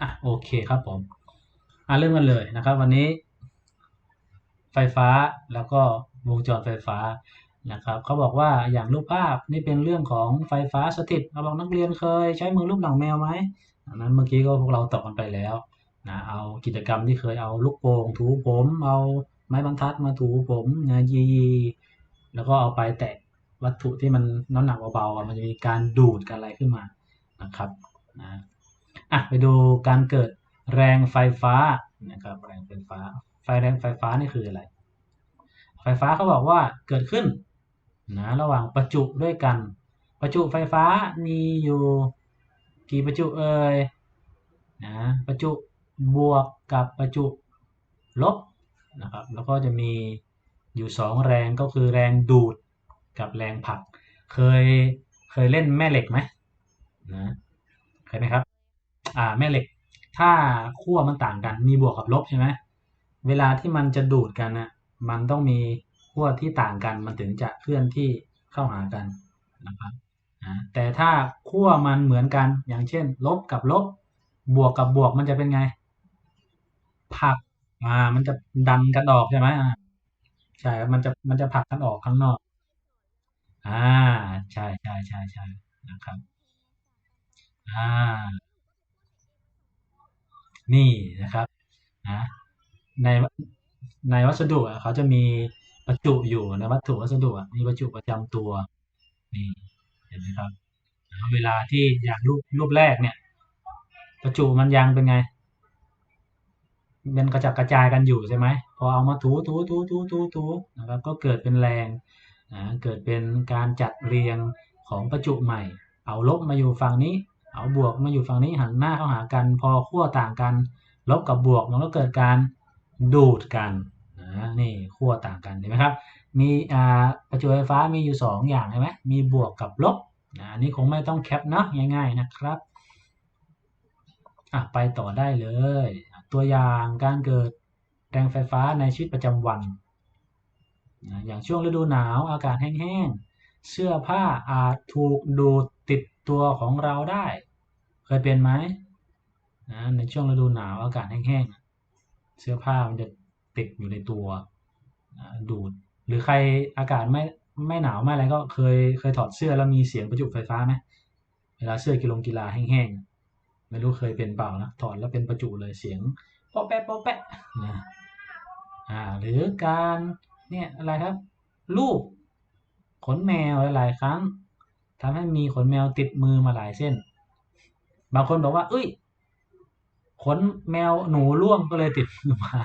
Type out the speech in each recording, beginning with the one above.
อะโอเคครับผมอะเริ่มกันเลยนะครับ วันนี้ ไฟฟ้าแล้วก็วงจรไฟฟ้านะครับเขาบอกว่าอย่างรูปภาพนี่เป็นเรื่องของไฟฟ้าสถิตเราบอกนักเรียนเคย ใช้มือรูปหนังแมวไหมอันนั้นเมื่อกี้ก็พวกเราตอบกันไปแล้วนะเอากิจกรรมที่เคยเอาลูกโป่งถูผม เอาไม้บรรทัดมาถูผมนะยีแล้วก็เอาไปแตะวัตถุที่มันน้ำหนักเบาๆมันจะมีการดูดกันอะไรขึ้นมานะครับนะ อะไปดูการเกิดแรงไฟฟ้านะครับแรงไฟฟ้า ไฟแรงไฟฟ้านี่คืออะไร ไฟฟ้าเขาบอกว่าเกิดขึ้นนะระหว่างประจุด้วยกัน ประจุไฟฟ้ามีอยู่กี่ประจุเอ่ยนะประจุบวกกับประจุลบนะครับแล้วก็จะมีอยู่สองแรงก็คือแรงดูดกับแรงผลัก เคยเคยเล่นแม่เหล็กไหมนะเคยไหมครับ แม่เหล็ก ถ้าขั้วมันต่างกัน มีบวกกับลบใช่ไหมเวลาที่มันจะดูดกันนะมันต้องมีขั้วที่ต่างกัน มันถึงจะเคลื่อนที่เข้าหากันนะครับแต่ถ้าขั้วมันเหมือนกันอย่างเช่น ลบกับลบบวกกับบวกมันจะเป็นไงผลักอ่ามันจะดันกันออกใช่ไหมอ่าใช่มันจะมันจะผลักกันออกข้างนอก อ่า ใช่ใช่ใช่ใช่นะครับ อ่า นี่นะครับนะในในวัสดุเขาจะมีประจุอยู่ในวัตถุวัสดุมีประจุประจำตัวนี่เห็นไหมครับเวลาที่อย่างรูปรูปแรกเนี่ย ประจุมันยังเป็นไงเป็นกระจัดกระจายกันอยู่ใช่ไหมพอเอามาถูถูถูถูถูถูนะครับก็เกิดเป็นแรงนะเกิดเป็นการจัดเรียงของประจุใหม่ เอาลบมาอยู่ฝั่งนี้ เอาบวกมาอยู่ฝั่งนี้หันหน้าเข้าหากัน พอขั้วต่างกัน ลบกับบวกมันก็เกิดการดูดกันนะนี่ขั้วต่างกันเห็นไหมครับ มีอ่าประจุไฟฟ้ามีอยู่ 2 อย่างใช่ไหมมีบวกกับลบนะอันนี้คงไม่ต้องแคปเนาะง่ายๆนะครับอะไปต่อได้เลย ตัวอย่างการเกิดแรงไฟฟ้าในชีวิตประจำวันนะอย่างช่วงฤดูหนาวอากาศแห้งๆ เสื้อผ้าอาจถูกดูดติดตัวของเราได้ เคยเป็นไหมนะในช่วงฤดูหนาวอากาศแห้งๆ เสื้อผ้ามันจะติดอยู่ในตัวดูด หรือใครอากาศไม่ไม่หนาวไม่อะไรก็เคยเคยถอดเสื้อแล้วมีเสียงประจุไฟฟ้าไหมเวลาเสื้อกีฬากีฬาแห้งๆ ไม่รู้เคยเป็นเปล่านะถอดแล้วเป็นประจุเลยเสียงโป๊ะแป๊ะโป๊ะแป๊ะนะอ่าหรือการเนี่ยอะไรครับรูป ขนแมวหลาย ๆ ครั้งทำให้มีขนแมวติดมือมาหลายเส้น บางคนบอกว่า เอ้ย ขนแมวหนูร่วงก็เลยติดมือมา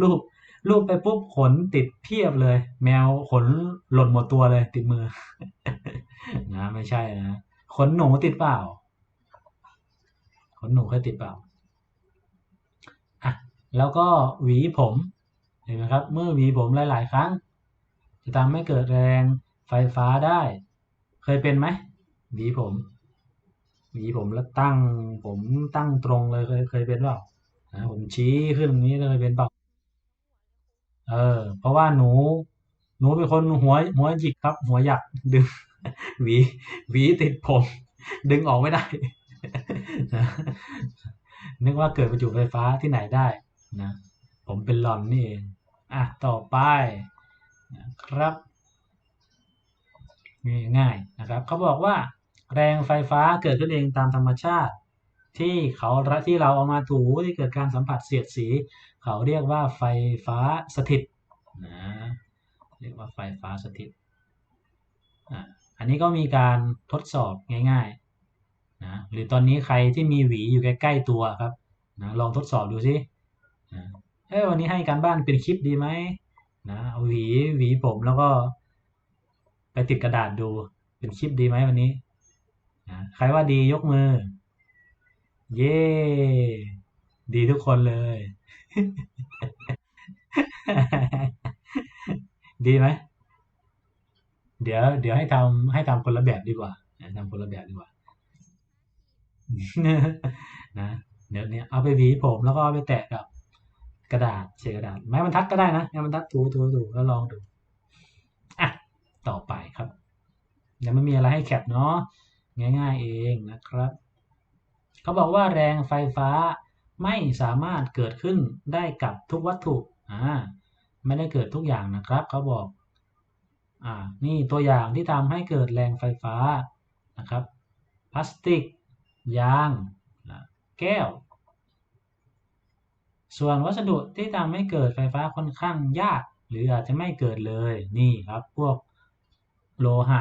รูปรูปไปปุ๊บขนติดเพียบเลย แมวขนหล่นหมดตัวเลย ติดมือ นะไม่ใช่นะขนหนูติดเปล่า ขนหนูเคยติดเปล่าอะแล้วก็หวีผมเห็นไหมครับ เมื่อหวีผมหลาย ๆ ครั้ง จะทำให้เกิดแรง ไฟฟ้าได้ เคยเป็นไหมหวีผมหวีผมแล้วตั้ง ผมตั้งตรงเลยเคยเคยเป็นเปล่านะผมชี้ขึ้นอย่างนี้เลยเป็นเปล่าเออ เพราะว่าหนู หนูเป็นคนหัว หัวหยิกครับ หัวหยักดึงหวีหวีติดผม ดึงออกไม่ได้นะนึกว่าเกิดประจุไฟฟ้าที่ไหนได้นะผมเป็นหลอนนี่เองอะต่อไปนะครับ ง่ายๆนะครับเขาบอกว่าแรงไฟฟ้าเกิดขึ้นเองตามธรรมชาติ ที่เขาที่เราเอามาถูที่เกิดการสัมผัสเสียดสี เขาเรียกว่าไฟฟ้าสถิตนะเรียกว่าไฟฟ้าสถิตอะอันนี้ก็มีการทดสอบง่ายๆนะหรือตอนนี้ใครที่มีหวีอยู่ใกล้ๆตัวครับนะลองทดสอบดูสินะเอ้วันนี้ให้การบ้านเป็นคลิปดีไหมนะเอาหวีหวีผมแล้วก็ ติดกระดาษดู เป็นคลิปดีไหมวันนี้นะใครว่าดียกมือ เย้ดีทุกคนเลย ดีไหมเดี๋ยว เดี๋ยวให้ทำให้ทำคนละแบบดีกว่าทำคนละแบบดีกว่านะเดี๋ยวนี้เอาไปหวีผมแล้วก็เอาไปแตะกับกระดาษเศษกระดาษไม้บรรทัดก็ได้นะไม้บรรทัดถูถูถูแล้วลองดู ต่อไปครับยังไม่มีอะไรให้แคปเนาะง่าย ๆเองนะครับเขาบอกว่าแรงไฟฟ้าไม่สามารถเกิดขึ้นได้กับทุกวัตถุอ่าไม่ได้เกิดทุกอย่างนะครับเขาบอกอ่านี่ตัวอย่างที่ทำให้เกิดแรงไฟฟ้านะครับพลาสติก ยางแก้ว ส่วนวัสดุที่ทำให้เกิดไฟฟ้าค่อนข้างยาก หรืออาจจะไม่เกิดเลยนี่ครับพวก โลหะ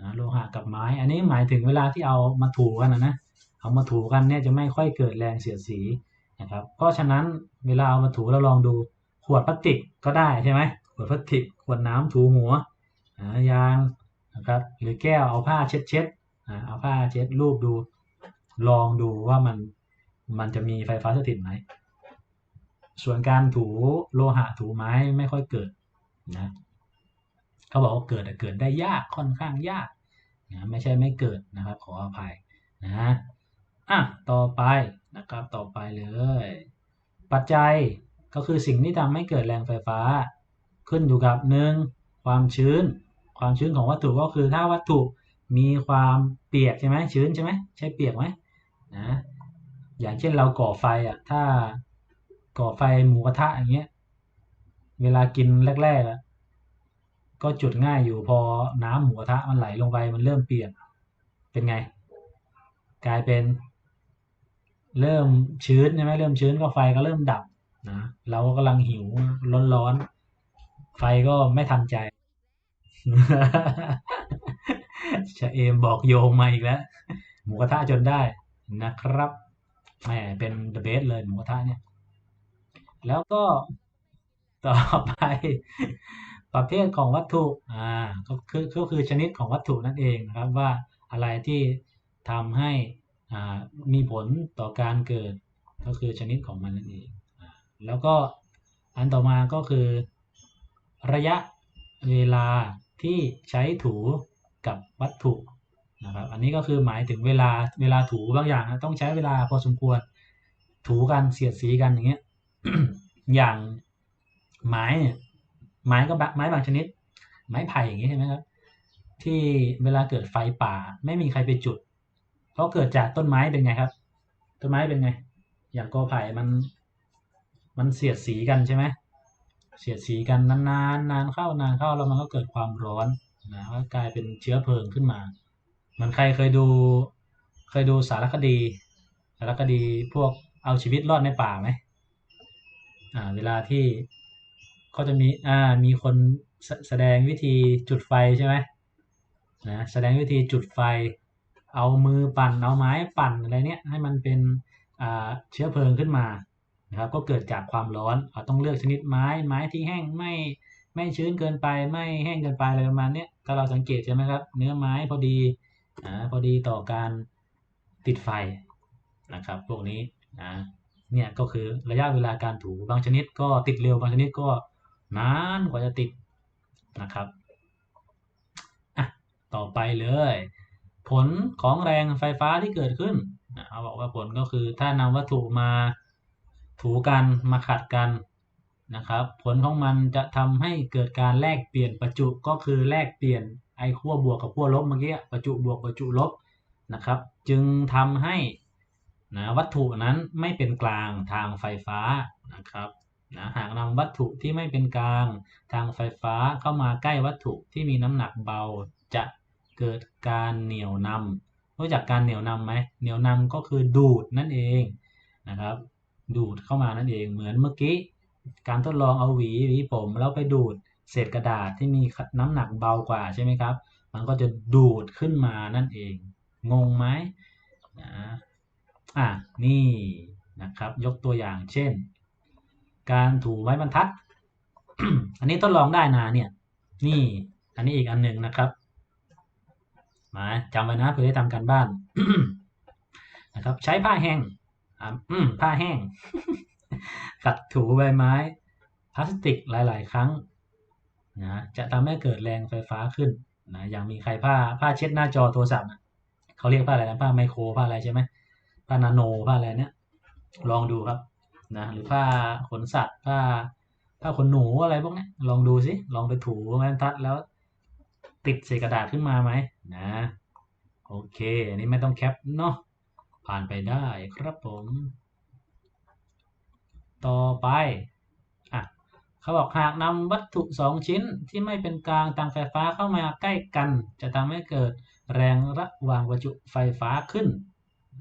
นะโลหะกับไม้ อันนี้หมายถึงเวลาที่เอามาถูกันนะนะเอามาถูกันเนี่ยจะไม่ค่อยเกิดแรงเสียดสีนะครับ เพราะฉะนั้นเวลาเอามาถูเราลองดูขวดพลาสติกก็ได้ใช่ไหมขวดพลาสติกขวดน้ำถูหัว ยางนะครับหรือแก้วเอาผ้าเช็ดเช็ดเอาผ้าเช็ดรูปดู ลองดูว่ามันมันจะมีไฟฟ้าสถิตไหมส่วนการถูโลหะถูไม้ไม่ค่อยเกิดนะ เขาบอกว่าเกิดเกิดได้ยากค่อนข้างยากนะไม่ใช่ไม่เกิดนะครับขออภัยนะอะต่อไปนะครับต่อไปเลย ปัจจัยก็คือสิ่งที่ทำให้เกิดแรงไฟฟ้า ขึ้นอยู่กับหนึ่งความชื้น ความชื้นของวัตถุก็คือถ้าวัตถุมีความเปียกใช่ไหมชื้นใช่ไหมใช่เปียกไหมนะอย่างเช่นเราก่อไฟอะถ้าก่อไฟหมูกระทะอย่างเงี้ยเวลากินแรกๆอะ ก็จุดง่ายอยู่พอน้ำหมูกระทะมันไหลลงไปมันเริ่มเปลี่ยกเป็นไง กลายเป็น เริ่มชื้นใช่ไหมเริ่มชื้นก็ไฟก็เริ่มดับนะเราก็กำลังหิวร้อนๆไฟก็ไม่ทันใจชะเอมบอกโยงมาอีกแล้ว หมูกระทะจนได้นะครับแหมเป็นเดอะเบสเลยหมูกระทะเนี่ย แล้วก็ต่อไป ประเภทของวัตถุอ่าก็คือก็คือชนิดของวัตถุนั่นเองนะครับว่าอะไรที่ทำให้อ่ามีผลต่อการเกิดก็คือชนิดของมันนั่นเองแล้วก็อันต่อมาก็คือ ระยะเวลาที่ใช้ถูกับวัตถุนะครับอันนี้ก็คือหมายถึงเวลาเวลาถูบางอย่างต้องใช้เวลาพอสมควรถูกันเสียดสีกันอย่างเงี้ยอย่างไม้เนี่ย ไม้ก็ไม้บางชนิด ไม้ไผ่อย่างงี้ใช่ไหมครับที่เวลาเกิดไฟป่า ไม่มีใครไปจุด เพราะเกิดจากต้นไม้เป็นไงครับ ต้นไม้เป็นไง อย่างกอไผ่มัน มันเสียดสีกันใช่ไหมเสียดสีกันนานๆนานเข้านานเข้าแล้วมันก็เกิดความร้อนนะก็กลายเป็นเชื้อเพลิงขึ้นมา มันใครเคยดู เคยดูสารคดี สารคดีพวกเอาชีวิตรอดในป่าไหมอ่า เวลาที่ เขาจะมีอ่ามีคนแสดงวิธีจุดไฟใช่ไหมนะแสดงวิธีจุดไฟ เอามือปั่นเอาไม้ปั่นอะไรเนี้ยให้มันเป็นอ่าเชื้อเพลิงขึ้นมานะครับก็เกิดจากความร้อนเราต้องเลือกชนิดไม้ไม้ที่แห้งไม่ไม่ชื้นเกินไปไม่แห้งเกินไปอะไรประมาณนี้ถ้าเราสังเกตใช่ไหมครับ เนื้อไม้พอดีอ่าพอดีต่อการติดไฟนะครับพวกนี้นะเนี่ยก็คือระยะเวลาการถูบางชนิดก็ติดเร็วบางชนิดก็ นานกว่าจะติดนะครับอะต่อไปเลย ผลของแรงไฟฟ้าที่เกิดขึ้นเขาบอกว่าผลก็คือถ้านำวัตถุมาถูกันมาขัดกันนะครับ ผลของมันจะทำให้เกิดการแลกเปลี่ยนประจุก็คือแลกเปลี่ยนไอขั้วบวกกับขั้วลบเมื่อกี้ประจุบวกประจุลบนะครับ จึงทำให้นะวัตถุนั้นไม่เป็นกลางทางไฟฟ้านะครับ นะหากนำวัตถุที่ไม่เป็นกลางทางไฟฟ้าเข้ามาใกล้วัตถุที่มีน้ำหนักเบาจะเกิดการเหนี่ยวนำรู้จักการเหนี่ยวนำไหมเหนี่ยวนำก็คือดูดนั่นเองนะครับ ดูดเข้ามานั่นเองเหมือนเมื่อกี้ การทดลองเอาหวีหวีผมแล้วไปดูดเศษกระดาษที่มีน้ำหนักเบากว่าใช่ไหมครับ มันก็จะดูดขึ้นมานั่นเอง งงไหมนะอะนี่นะครับ ยกตัวอย่างเช่น การถูไม้บรรทัด อันนี้ทดลองได้นะเนี่ย นี่อันนี้อีกอันหนึ่งนะครับมาจำไว้นะเพื่อได้ทำการบ้านนะครับ ใช้ผ้าแห้งอืมผ้าแห้งขัดถูใบไม้พลาสติกหลาย ๆ ครั้งนะจะทำให้เกิดแรงไฟฟ้าขึ้นนะอย่างมีใครผ้าผ้าเช็ดหน้าจอโทรศัพท์เขาเรียกผ้าอะไรนะผ้าไมโครผ้าอะไรใช่ไหมผ้านาโนผ้าอะไรเนี้ยลองดูครับ นะหรือผ้าขนสัตว์ผ้าผ้าขนหนูอะไรพวกนี้ลองดูสิลองไปถูแม่ทัดแล้ว ติดเศษกระดาษขึ้นมาไหมนะโอเคอันนี้ไม่ต้องแคปเนาะผ่านไปได้ครับผม ต่อไปอะเขาบอกหากนำวัตถุสองชิ้นที่ไม่เป็นกลางทางไฟฟ้าเข้ามาใกล้กัน จะทำให้เกิดแรงระหว่างประจุไฟฟ้าขึ้น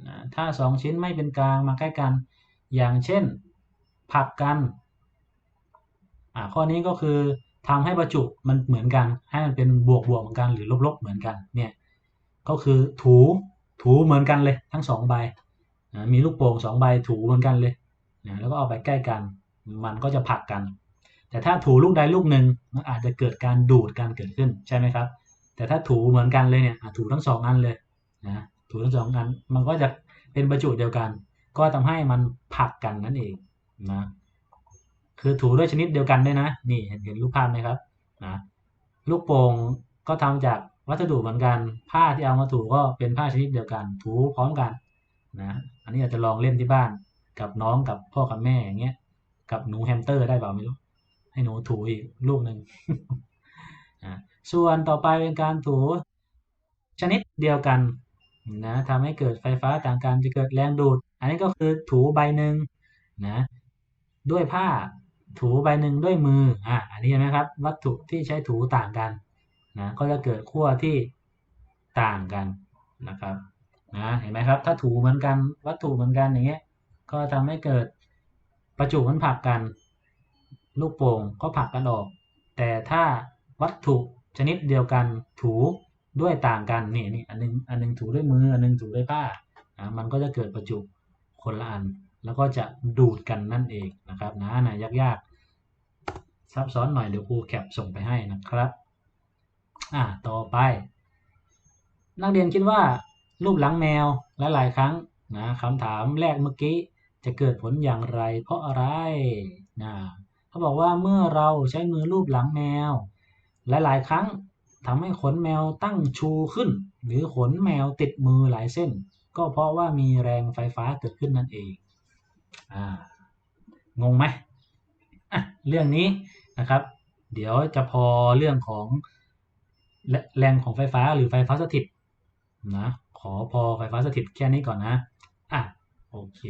นะถ้าสองชิ้นไม่เป็นกลางมาใกล้กัน อย่างเช่นผลักกันอ่าข้อนี้ก็คือทำให้ประจุมันเหมือนกัน ให้มันเป็นบวกบวกเหมือนกันหรือลบลบเหมือนกันเนี่ยก็คือถูถูเหมือนกันเลยทั้งสองใบมีลูกโป่งสองใบถูเหมือนกันเลยนะแล้วก็เอาไปใกล้กันมันก็จะผลักกัน แต่ถ้าถูลูกใดลูกหนึ่งมันอาจจะเกิดการดูดการเกิดขึ้นใช่ไหมครับ แต่ถ้าถูเหมือนกันเลยเนี่ยถูทั้งสองอันเลยนะถูทั้งสองอันมันก็จะเป็นประจุเดียวกัน ก็ทำให้มันผักกันนั่นเองนะคือถูด้วยชนิดเดียวกันด้วยนะ นี่เห็นเห็นรูปภาพไหมครับนะลูกโป่งก็ทำจากวัสดุเหมือนกันผ้าที่เอามาถูก็เป็นผ้าชนิดเดียวกัน ถูพร้อมกันนะอันนี้อาจจะลองเล่นที่บ้านกับน้องกับพ่อกับแม่อย่างเงี้ยกับหนูแฮมสเตอร์ได้เปล่าไม่รู้ให้หนูถูอีกลูกหนึ่งส่วนต่อไปเป็นการถูชนิดเดียวกันนะทำให้เกิดไฟฟ้าต่างกันจะเกิดแรงดูด อันนี้ก็คือถูใบหนึ่งนะด้วยผ้าถูใบหนึ่งด้วยมืออะอันนี้เห็นไหมครับ วัตถุที่ใช้ถูต่างกันนะก็จะเกิดขั้วที่ต่างกันนะครับนะเห็นไหมครับ ถ้าถูเหมือนกันวัตถุเหมือนกันอย่างเงี้ยก็ทำให้เกิดประจุมันผลักกัน ลูกโป่งก็ผลักกันออก แต่ถ้าวัตถุชนิดเดียวกันถูด้วยต่างกันนี่นี่อันนึงอันนึงถูด้วยมืออันนึงถูด้วยผ้าอ่ามันก็จะเกิดประจุ คนละอัน แล้วก็จะดูดกันนั่นเองนะครับนะนะยากๆ ซับซ้อนหน่อยเดี๋ยวครูแคปส่งไปให้นะครับอ่าต่อไป นักเรียนคิดว่ารูปหลังแมวและหลายครั้งนะคำถามแรกเมื่อกี้จะเกิดผลอย่างไร เพราะอะไรนะเขาบอกว่าเมื่อเราใช้มือรูปหลังแมวหลายๆ ครั้งทำให้ขนแมวตั้งชูขึ้น หรือขนแมวติดมือหลายเส้น ก็เพราะว่ามีแรงไฟฟ้าเกิดขึ้นนั่นเององงไหมเรื่องนี้นะครับ เดี๋ยวจะพอเรื่องของแรงของไฟฟ้าหรือไฟฟ้าสถิตนะขอพอไฟฟ้าสถิตแค่นี้ก่อนนะอะโอเค